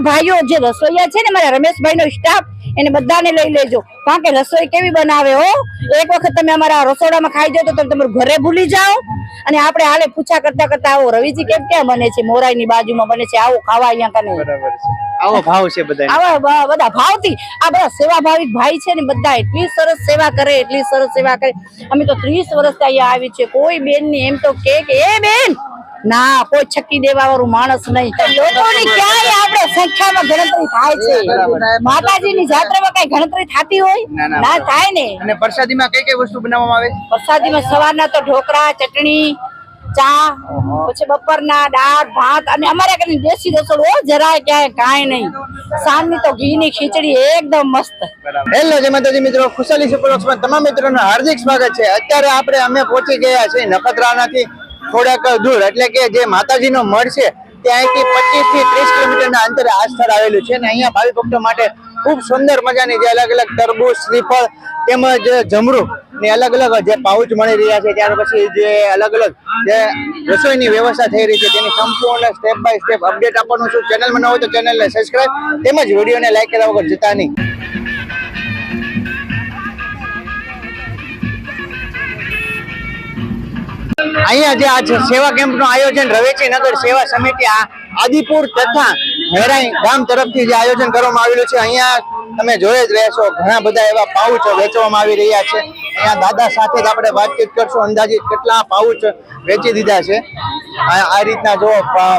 આ ભાઈઓ જે રસોઈયા છે ને મારા રમેશભાઈ નો સ્ટાફ એને બધાને લઈ લેજો. કારણ કે રસોઈ કેવી બનાવે હો? એક વખત તમે અમારા રસોડામાં ખાઈ જાઓ તો તમે તમારું ઘરે ભૂલી જાઓ. અને આપણે હાલે પૂછા કરતા કરતા આવો. રવિજી કેમ ક્યાં બને છે? મોરાઈની બાજુમાં બને છે. આવો ખાવા અહીંયા કને. બરાબર છે. આવો ભાવ છે બધા આવા બધા ભાવથી. આ બધા સેવાભાવિક ભાઈ છે ને બધા એટલી સરસ સેવા કરે એટલી સરસ સેવા કરે. અમે તો ત્રીસ વર્ષથી અહીંયા આવી છે કોઈ બેનની એમ તો કે કે એ બેન ના કોઈ છક્કી દેવા વાળું માણસ નહીં. લોકોની ક્યાંય આપણે સંખ્યામાં ગણતરી થાય છે. માતાજીની જાત્રામાં કઈ ગણતરી થતી હોય? ના. થાય ને. અને પ્રસાદીમાં કઈ કઈ વસ્તુ બનાવવામાં આવે? પ્રસાદીમાં સવારના તો ઢોકળા ચટણી ચા પછી બપોરના દાળ ભાત અને અમારે કને દેશી રસોડું જરાય ક્યાંય કાંઈ નહીં. સાંજની તો ઘીની ખીચડી એકદમ મસ્ત. હેલો જય માતાજી મિત્રો ખુશાલી સુપર તમામ મિત્રોનું હાર્દિક સ્વાગત છે. અત્યારે આપણે અમે પહોંચી ગયા છીએ નખત્રાણાથી. થોડાક દૂર. એટલે કે જે માતાજીનો મઢ છે, ત્યાંથી પચીસથી ત્રીસ કિલોમીટરના અંતરે આ સ્થળ આવેલું છે. અને અહીંયા ભાવિ ભક્તો માટે ખૂબ સુંદર મજાની જે અલગ અલગ તરબૂચ, શ્રીફળ તેમજ જમરૂ ને અલગ અલગ જે પાઉચ મળી રહ્યા છે. ત્યાર પછી જે અલગ અલગ જે રસોઈની વ્યવસ્થા થઈ રહી છે, તેની સંપૂર્ણ સ્ટેપ બાય સ્ટેપ અપડેટ આપવાનું છું. ચેનલમાં ન હોય તો ચેનલને સબસ્ક્રાઈબ તેમજ વિડીયોને લાઈક કર્યા વગર જતા નહીં. અહીંયા જે આ સેવા કેમ્પનું આયોજન રવેચી નગર સેવા સમિતિ આદિપુર તથા હેરાઈ ગામ તરફથી જે આયોજન કરવામાં આવેલું છે, અહીંયા તમે જોઈ જ રહ્યા છો, ઘણા બધા એવા પાઉચ વેચવામાં આવી રહ્યા છે. અહીંયા દાદા સાથે જ આપણે વાતચીત કરશું, અંદાજિત કેટલા પાઉચ વેચી દીધા છે. આ રીતના જો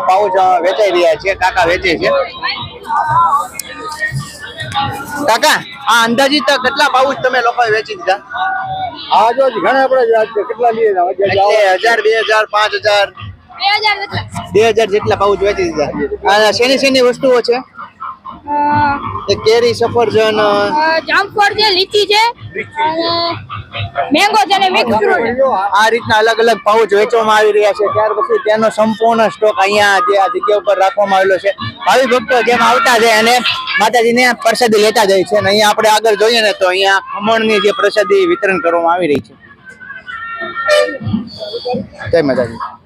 પાઉચ વેચાઈ રહ્યા છે, કાકા વેચે છે. કાકા આ અંદાજિત કેટલા ભાવ તમે લોકો વેચી દીધા? આ જો ઘણા આપણે કેટલા લઈએ હજાર બે હજાર પાંચ હજાર. બે હજાર જેટલા. ભાવ વેચી દીધા. શેની શેની વસ્તુઓ છે? કેરી સફરજન જામફળ છે લીચી છે મેંગો છે અને મિક્સ ફ્રૂટ આ રીતના અલગ અલગ પાઉચ વેચવામાં આવી રહ્યા છે. ત્યાર પછી તેનો સંપૂર્ણ સ્ટોક અહીંયા જે આ જગ્યા ઉપર રાખવામાં આવેલો છે. ભાવિ ભક્તો જેમ આવતા જાય અને માતાજીને પ્રસાદી લેતા જાય છે. અને અહીંયા આપણે આગળ જોઈએ ને તો અહીંયા ખમણની જે પ્રસાદી વિતરણ કરવામાં આવી રહી છે. જય માતાજી.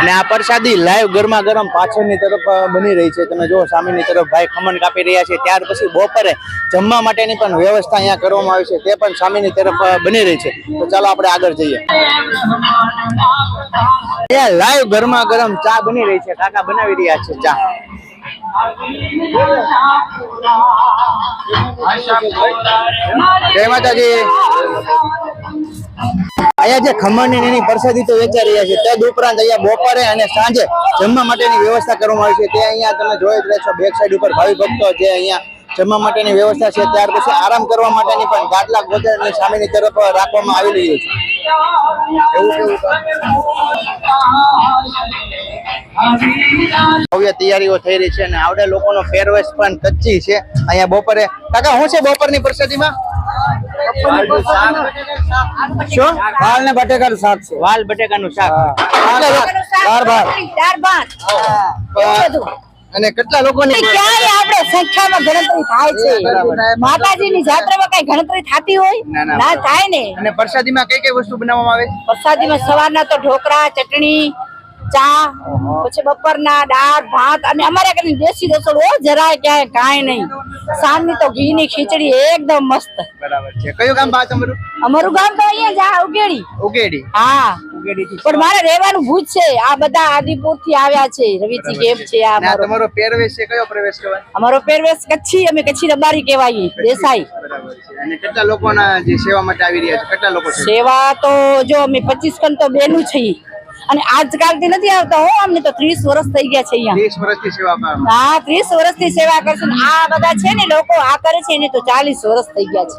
અને આ પ્રસાદી લાઈવ ગરમા ગરમ પાછળની તરફ બની રહી છે. તમે જો સામેની તરફ ભાઈ ખમણ કાપી રહ્યા છે. ત્યાર પછી બપોરે જમવા માટેની પણ વ્યવસ્થા અહીંયા કરવામાં આવી છે. તે પણ સામેની તરફ બની રહી છે. તો ચાલો આપણે આગળ જઈએ. અહીંયા લાઈવ ગરમા ગરમ ચા બની રહી છે. કાકા બનાવી રહ્યા છે ચા. જય માતાજી. અહીંયા જે ખમણની ને એની પ્રસાદી તો વેચાઈ રહ્યા છે. તદ ઉપરાંત અહીંયા બપોરે અને સાંજે જમવા માટેની વ્યવસ્થા કરવામાં આવી છે. તે અહીંયા તમે જોઈ જ રહેશો બેક સાઈડ ઉપર ભાવિ ભક્તો જે અહીંયા જમવા માટેની વ્યવસ્થા છે, ત્યાર પછી આરામ કરવા માટેની પણ ગાદલા ગોદરની સામેની તરફ રાખવામાં આવેલી છે. એવું ભવ્ય તૈયારીઓ થઈ રહી છે અને આવડે લોકોનો ફેરવેશ પણ કચ્છી છે. અહીંયા બપોરે કાકા, શું છે બપોરની પ્રસાદીમાં? શું? વાલ ને શાક છે. વાલ બટેકાનું શાક. કેટલા લોકો- દાળ ભાત. અને કેટલા લોકોની ક્યાંય આપણે સંખ્યામાં ગણતરી થાય છે. માતાજીની જાત્રામાં કઈ ગણતરી થતી હોય? ના, ના, ના. થાય ને. અને પ્રસાદીમાં કઈ કઈ વસ્તુ બનાવવામાં આવે? પ્રસાદીમાં સવારના તો ઢોકળા ચટણી ચા પછી બપોરના દાળ ભાત અને અમારે દેશી રસોડ જરાય ક્યાંય કાંઈ નહીં. સાંજની તો ઘીની ખીચડી એકદમ મસ્ત. બરાબર છે. કયું ગામ બા તમારું? અમારું ગામ તો અહીંયા જ આ ઉગેડી. ઉગેડી. હા. ઉગેડી પણ મારે રહેવાનું ભૂજ છે. આ બધા આદિપુરથી આવ્યા છે. રવિજી કેમ છે. આ અમારો? તમારો પહેરવેશ છે. કયો પ્રવેશ કહેવાય? અમારો પહેરવેશ કચ્છી અમે કચ્છી રબારી કહેવાય દેસાઈ. બરાબર છે. અને કેટલા લોકોના જે સેવા માટે આવી રહ્યા છે? કેટલા લોકો છે? સેવા તો જો અમે પચીસ કન તો બેનું છીએ. અને આજકાલથી નથી આવતા હો અમને તો ત્રીસ વર્ષ થઈ ગયા છે અહીંયા. હા ત્રીસ વર્ષથી સેવા કરશું આ બધા છે ને લોકો આ કરે છે એને તો ચાલીસ વર્ષ થઈ ગયા છે.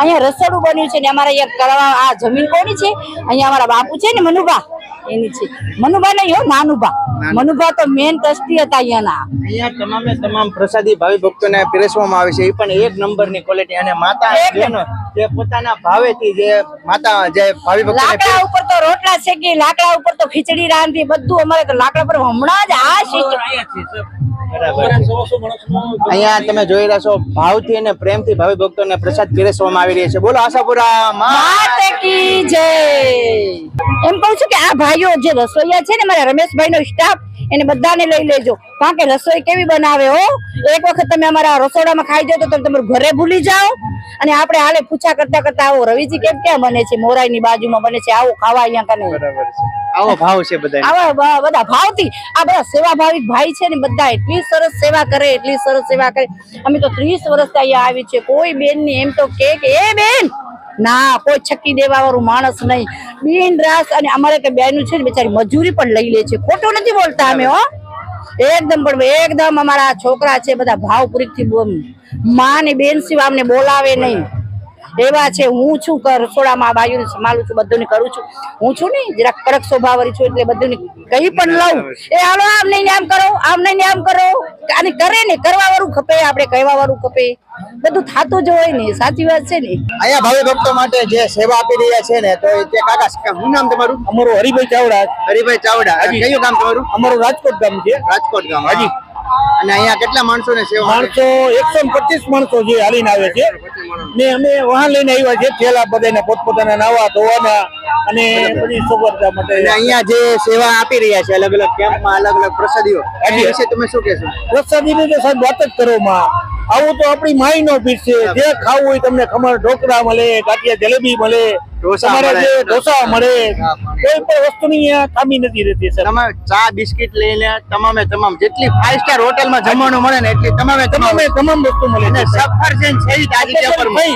અહીંયા રસોડું બન્યું છે ને અમારા અહીંયા કરવા આ જમીન કોની છે? અહીંયા અમારા બાપુ છે ને મનુભા એની છે. મનુભા નહીં હો નાનુભા. મનુભા તો મેન ટ્રસ્ટી હતા અહીંયાના. અહીંયા તમામે તમામ પ્રસાદી ભાવિ ભક્તોને પીરસવામાં આવે છે. એ પણ એક નંબરની ક્વોલિટી અને માતા જે પોતાના ભાવેથી જે માતા જે ભાવિ ભક્તોને ઉપર તો રોટલા કે લાકડા ઉપર તો ખીચડી રાંધી બધું અમારે તો લાકડા પર હમણાં જ આ અહીંયા તમે જોઈ રહ્યા છો ભાવથી અને પ્રેમથી ભાવિ ભક્તોને પ્રસાદ પીરસવામાં આવી રહ્યા છે. બોલો આશાપુરા માં કી જય! એમ કહું છું કે આ ભાઈઓ જે રસોઈયા છે ને મારા રમેશભાઈ નો સ્ટાફ એને બધાને લઈ લેજો. કારણ કે રસોઈ કેવી બનાવે હો? એક વખત તમે અમારા રસોડામાં ખાઈ જાઓ તો તમે તમારું ઘરે ભૂલી જાઓ. અને આપણે હાલે પૂછા કરતા કરતા આવો. રવિજી કેમ ક્યાં બને છે? મોરાઈની બાજુમાં બને છે. આવો ખાવા અહીંયા કને બરાબર છે. આવો ભાવ છે બધા આવા બધા ભાવથી. આ બધા ભાઈ છે ને બધા એટલી સરસ સેવા કરે એટલી સરસ સેવા કરે. અમે તો ત્રીસ વર્ષથી અહીંયા આવી છે કોઈ બેનની એમ તો કે કે એ બેન ના, કોઈ છક્કી દેવા વાળું માણસ નહીં. બિન રાસ અને અમારે કે બેનું છે ને બિચારી મજૂરી પણ લઈ લે છે. ખોટું નથી બોલતા અમે, હો. એકદમ પણ એકદમ અમારા છોકરા છે, બધા ભાવપુરી થી માં ને બેન સિવાય અમને બોલાવે નહીં. એવા છે હું છું કર રસોડામાં બાયુને સંભાળું છું બધું કરું છું. હું છું નહીં જરાક કડક સ્વભાવવાળી છું એટલે બધું કઈ પણ લઉં. એ હાલો આમ નહીં આમ કરો આમ નહીં આમ કરો. અને કરે ને કરવા વાળું ખપે આપણે કહેવા વાળું ખપે. બધું થતું જ હોય ને સાચી વાત છે ને. અહીંયા ભાવિ ભક્તો માટે જે સેવા આપી રહ્યા છે ને તો એ તે કાકા શું નામ તમારું? અમારું હરિભાઈ ચાવડા. હરિભાઈ ચાવડા. કયું ગામ તમારું? અમારું રાજકોટ ગામ છે. રાજકોટ ગામ હાજી. અને અહીંયા કેટલા માણસો ને સેવા માણસો એકસો પચીસ માણસો જે હાલીને આવે છે. ને અમે વાહન લઈને આવ્યા છે થેલા બધાને પોતપોતાના નાવા ધોવાના અને બધી સગવડતા માટે. અહીંયા જે સેવા આપી રહ્યા છે અલગ અલગ કેમ્પમાં અલગ અલગ પ્રસાદીઓ વિશે તમે શું કહેશો? પ્રસાદીની તો સાહેબ વાત જ કરો માં. આવું તો આપણી માઈ નો છે. જે ખાવું હોય તમને ખમણ ઢોકળા મળે ગાંઠિયા જલેબી મળે ઢોસા તમારે મળે. જે ઢોસા મળે કોઈ પણ વસ્તુની ખામી નથી રહેતી સર. તમે ચા બિસ્કિટ લઈને તમામે તમામ જેટલી ફાઈવ સ્ટાર હોટલમાં જમવાનું મળે ને એટલી તમામે તમામે તમામ વસ્તુ મળે સફરજન છે તાજી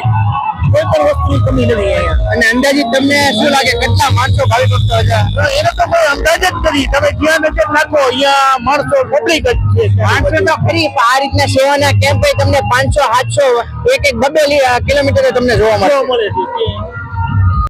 કોઈ પણ વસ્તુની કમી નથી અહીંયા. અને અંદાજિત તમને શું લાગે? કેટલા માણસો ખાલી ભક્તો હશે એનો તો કોઈ અંદાજ જ નથી. તમે જ્યાં નજર નાખો અહીંયા માણસો પબ્લિક જ છે. માણસો તો ફરી આ રીતના સેવાના કેમ્પ તમને પાંચસો સાતસો એક એક બબે કિલોમીટર તમને જોવા મળે છે.